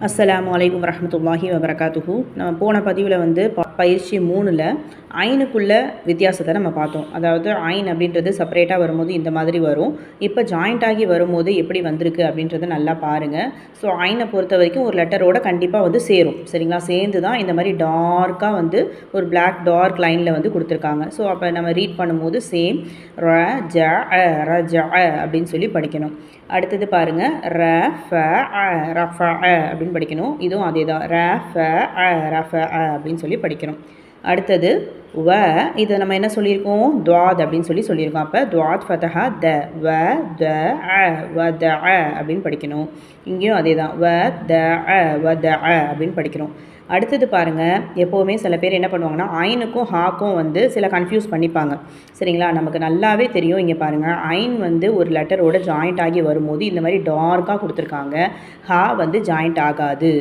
அஸ்லாம் வலைக்கம் வரமத்துல்லாஹி வபரகாத்துஹு. நம்ம போன பதிவில் வந்து ப- பயிற்சி மூணில் ஐனுக்குள்ள வித்தியாசத்தை நம்ம பார்த்தோம். அதாவது ஐன் அப்படின்றது செப்பரேட்டாக வரும்போது இந்த மாதிரி வரும். இப்போ ஜாயிண்ட் ஆகி வரும்போது எப்படி வந்திருக்கு அப்படின்றத நல்லா பாருங்கள் ஸோ ஐனை பொறுத்த வரைக்கும் ஒரு லெட்டரோட கண்டிப்பாக வந்து சேரும். சரிங்களா? சேர்ந்து தான் இந்த மாதிரி டார்க்காக வந்து ஒரு பிளாக் டார்க் லைனில் வந்து கொடுத்துருக்காங்க. ஸோ அப்போ நம்ம ரீட் பண்ணும்போது சேம் ர ஜ ர ஜ அப்படின்னு சொல்லி படிக்கணும். அடுத்தது பாருங்கள் ர ஃப அ ர ஃப அப்படின்னு படிக்கணும். இதுவும் அதே தான் ர ஃப அ ர ஃப அ அப்படின்னு சொல்லி படிக்கணும். அடுத்தது வ இதை நம்ம என்ன சொல்லியிருக்கோம்? துவாத் அப்படின்னு சொல்லி சொல்லியிருக்கோம். அப்போ துவாத் ஃபதஹா த வ த அ வ த அ அப்படின்னு படிக்கணும். இங்கேயும் அதே தான். வ த அ வ த அ அப்படின்னு படிக்கணும் அடுத்தது பாருங்கள் எப்போவுமே சில பேர் என்ன பண்ணுவாங்கன்னா ஐனுக்கும் ஹாக்கும் வந்து சில கன்ஃபியூஸ் பண்ணிப்பாங்க. சரிங்களா? நமக்கு நல்லாவே தெரியும் இங்கே பாருங்கள் ஐன் வந்து ஒரு லெட்டரோட ஜாயிண்ட் ஆகி வரும்போது இந்த மாதிரி டார்க்காக கொடுத்துருக்காங்க. ஹா வந்து ஜாயிண்ட் ஆகாது.